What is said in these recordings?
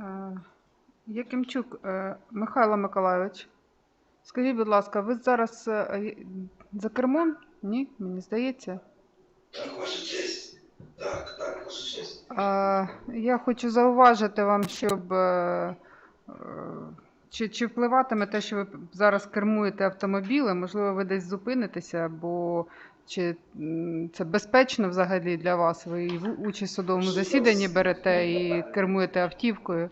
Е, Якимчук е, Михайло Миколайович, скажіть, будь ласка, ви зараз е, за кермом? Ні, мені здається. Так, ваша честь. Так, так, ваша честь. Я хочу зауважити вам, щоб чи, чи впливатиме те, що ви зараз кермуєте автомобілем, можливо, ви десь зупинитеся, бо чи це безпечно взагалі для вас? Ви і участь в судовому засіданні берете і кермуєте автівкою.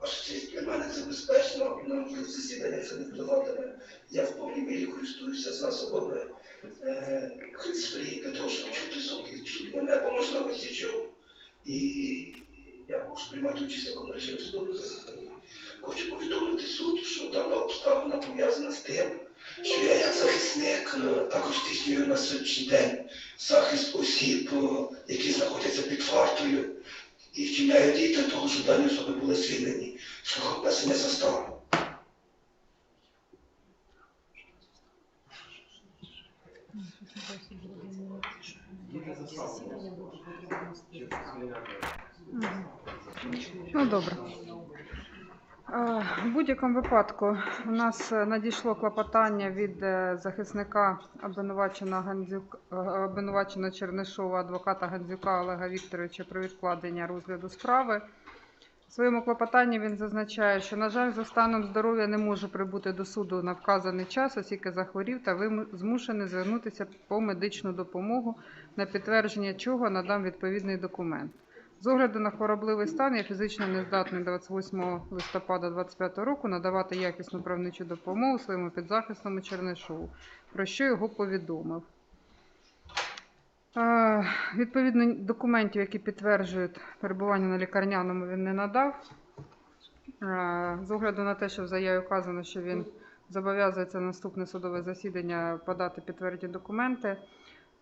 Ваша честь, для мене це безпечно, на можливо засідання це не впливатиме. Я в повній мірі користуюся засобами хитрі для того, щоб чути мене по можливості чув. І я можу приймати участь в якому режимі судового засідання. Хочу повідомити суд, що дана обставина пов'язана з тим, що я як захисник е, також здійснюю на сьогоднішній день захист осіб, е, які знаходяться під вартою і вчиняю для того, щоб дані особи були звільнені шляхом внесення застави. Ну, добре. В будь-якому випадку у нас е, надійшло клопотання від е, захисника обвинуваченого Гандзюк, е, обвинуваченого Чернишова, адвоката Гандзюка Олега Вікторовича про відкладення розгляду справи. В своєму клопотанні він зазначає, що, на жаль, за станом здоров'я не може прибути до суду на вказаний час, оскільки захворів та змушений звернутися по медичну допомогу, на підтвердження чого надам відповідний документ. З огляду на хворобливий стан я фізично не здатний 28 листопада 2025 року надавати якісну правничу допомогу своєму підзахисному Чернишову, про що його повідомив. Е, Відповідно, документів, які підтверджують перебування на лікарняному, він не надав. Е, З огляду на те, що в заяві вказано, що він зобов'язується на наступне судове засідання подати підтверджені документи.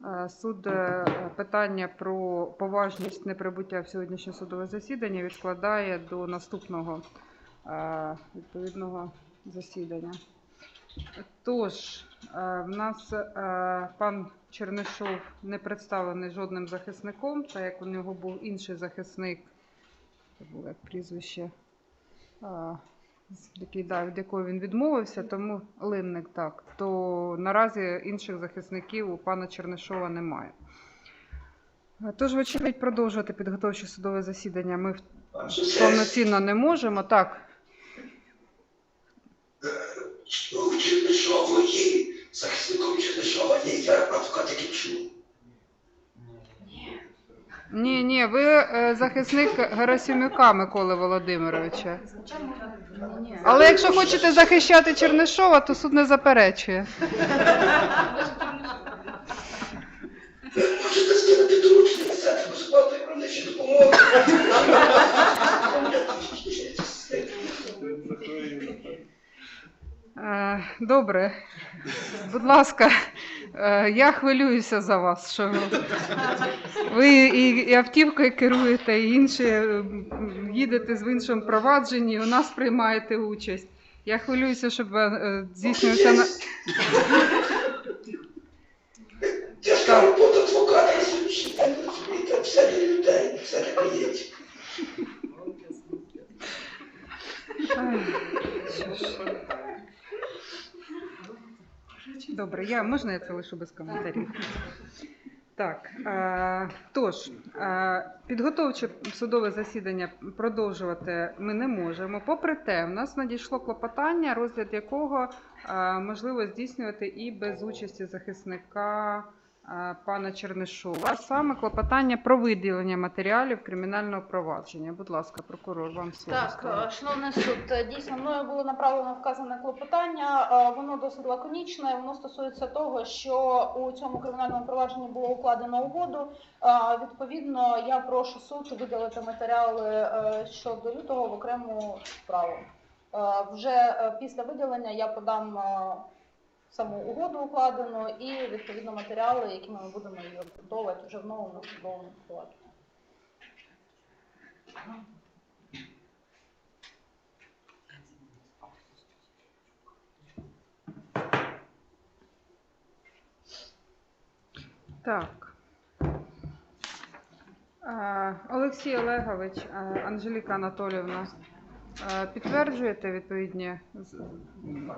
Е, Суд е, питання про поважність неприбуття в сьогоднішнє судове засідання відкладає до наступного е, відповідного засідання. Тож, в нас пан Чернишов не представлений жодним захисником, так як у нього був інший захисник, це було як прізвище, який, да, від якого він відмовився, тому линник так. То наразі інших захисників у пана Чернишова немає. Е, Тож, вочевидь, продовжувати підготовче судове засідання ми повноцінно не можемо. Так, є захисником Чернишова є я адвокат Якимчук. Ні, ні, ви е, захисник Герасимюка Миколи Володимировича. Але якщо хочете захищати Чернишова, то суд не заперечує. Можете скинути доручення центру безоплатної правничої допомоги. Е, Добре. Будь ласка, я хвилююся за вас, що ви- і, і автівкою керуєте, і інше е, їдете з в іншому провадженні, і у нас приймаєте участь. Я хвилююся, щоб е, здійснювався на. Тяжка робота адвоката день, все для людей, все для клієнтів. Добре, я можна я це лишу без коментарів. Так, тож, підготовче судове засідання продовжувати ми не можемо. Попри те, в нас надійшло клопотання, розгляд якого можливо здійснювати і без участі захисника пана Чернишова. А саме клопотання про виділення матеріалів кримінального провадження. Будь ласка, прокурор, вам слово. Так, е, шановний суд, е, дійсно мною було направлено вказане клопотання. Е, Воно досить лаконічне. Воно стосується того, що у цьому кримінальному провадженні було укладено угоду. Е, Відповідно, я прошу суд видалити матеріали е, щодо лютого в окрему справу. Е, Вже е, після виділення я подам е, саму угоду укладену і відповідно матеріали, якими ми будемо її обґрунтовувати вже в новому судовому провадженні. Так. Олексій Олегович, Анжеліка Анатоліївна, підтверджуєте відповідні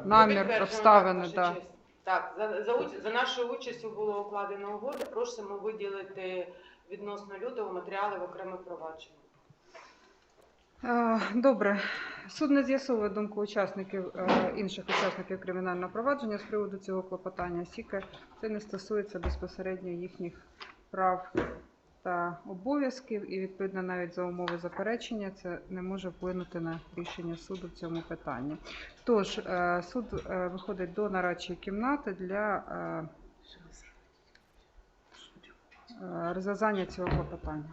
намір, Підтверджуємо, обставини? Да. честь. Так, за, за, уч- за нашою участю було укладено угоду. Просимо виділити відносно лютого матеріали в окреме провадження. Е, Добре. Суд не з'ясовує думку учасників е, інших учасників кримінального провадження з приводу цього клопотання. Сіки це не стосується безпосередньо їхніх прав та обов'язків, і відповідно навіть за умови заперечення це не може вплинути на рішення суду в цьому питанні. Тож е, суд е, виходить до нарадчої кімнати для е, розв'язання цього клопотання.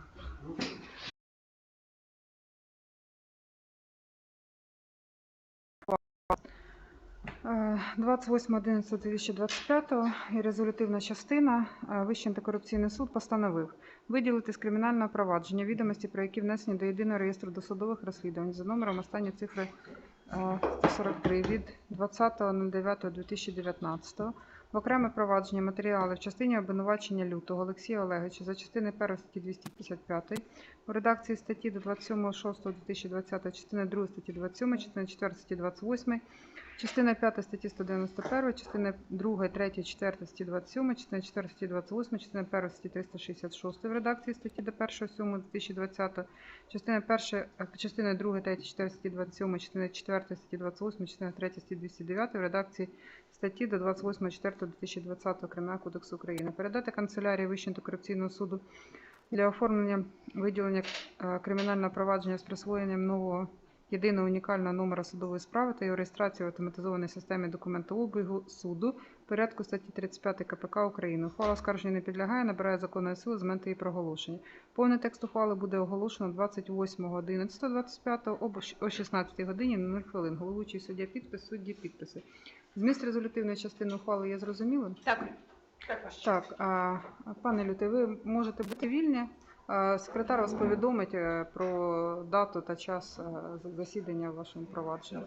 28.11.2025 і резолютивна частина е, Вищий антикорупційний суд постановив виділити з кримінального провадження відомості, про які внесені до єдиного реєстру досудових розслідувань за номером останні цифри е, 143 від 20.09.2019 в окреме провадження матеріали в частині обвинувачення лютого Олексія Олеговича за частини 1 статті 255 у редакції статті до 27.06.2020, частини 2 статті 27, частини 4 статті 28, частина 5 статті 191, частина 2, 3, 4 статті 27, частина 4 статті 28, частина 1 статті 366 в редакції статті до 1.7.2020, частина 1, частина 2, 3, 4 статті 27, частина 4 статті 28, частина 3 статті 209 в редакції статті до 28.04.2020 Кримінального кодексу України. Передати канцелярії Вищого антикорупційного суду для оформлення виділення е, кримінального провадження з присвоєнням нового єдиного унікального номера судової справи та його реєстрації в автоматизованій системі документообігу суду в порядку статті 35 КПК України. Ухвала оскарження не підлягає, набирає законної сили з моменту її проголошення. Повний текст ухвали буде оголошено 28.11.25 об о 16 годині 0 хвилин. Головуючий суддя підпис, судді підписи. Зміст резолютивної частини ухвали є зрозумілим? Так. Так, а, пане Люте, ви можете бути вільні. А, Секретар вас повідомить е, про дату та час е, засідання в вашому провадженні.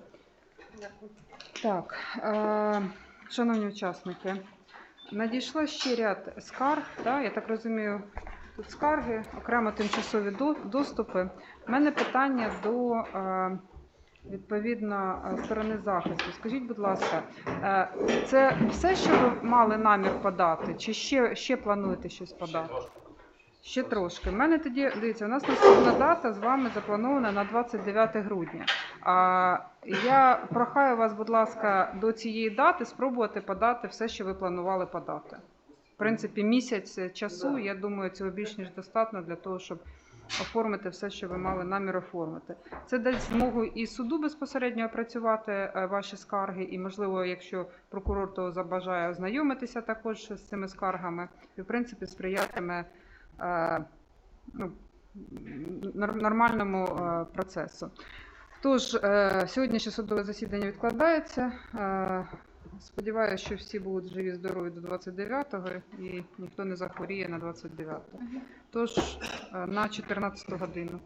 Так, е, шановні учасники, надійшло ще ряд скарг, да, я так розумію, тут скарги, окремо тимчасові доступи. У мене питання до е, відповідно е, сторони захисту. Скажіть, будь ласка, е, це все, що ви мали намір подати, чи ще, ще плануєте щось подати? Ще трошки. У мене тоді дивіться, у нас наступна дата з вами запланована на 29 грудня. А я прохаю вас, будь ласка, до цієї дати спробувати подати все, що ви планували подати. В принципі, місяць часу, я думаю, цього більш ніж достатньо для того, щоб оформити все, що ви мали намір оформити. Це дасть змогу і суду безпосередньо опрацювати е, ваші скарги, і, можливо, якщо прокурор того забажає ознайомитися також з цими скаргами, і в принципі сприятиме ну, нормальному е, процесу. Тож, е, сьогоднішнє судове засідання відкладається. Е, Сподіваюся, що всі будуть живі, здорові до 29-го і ніхто не захворіє на 29-го. Тож, е, на 14 годину.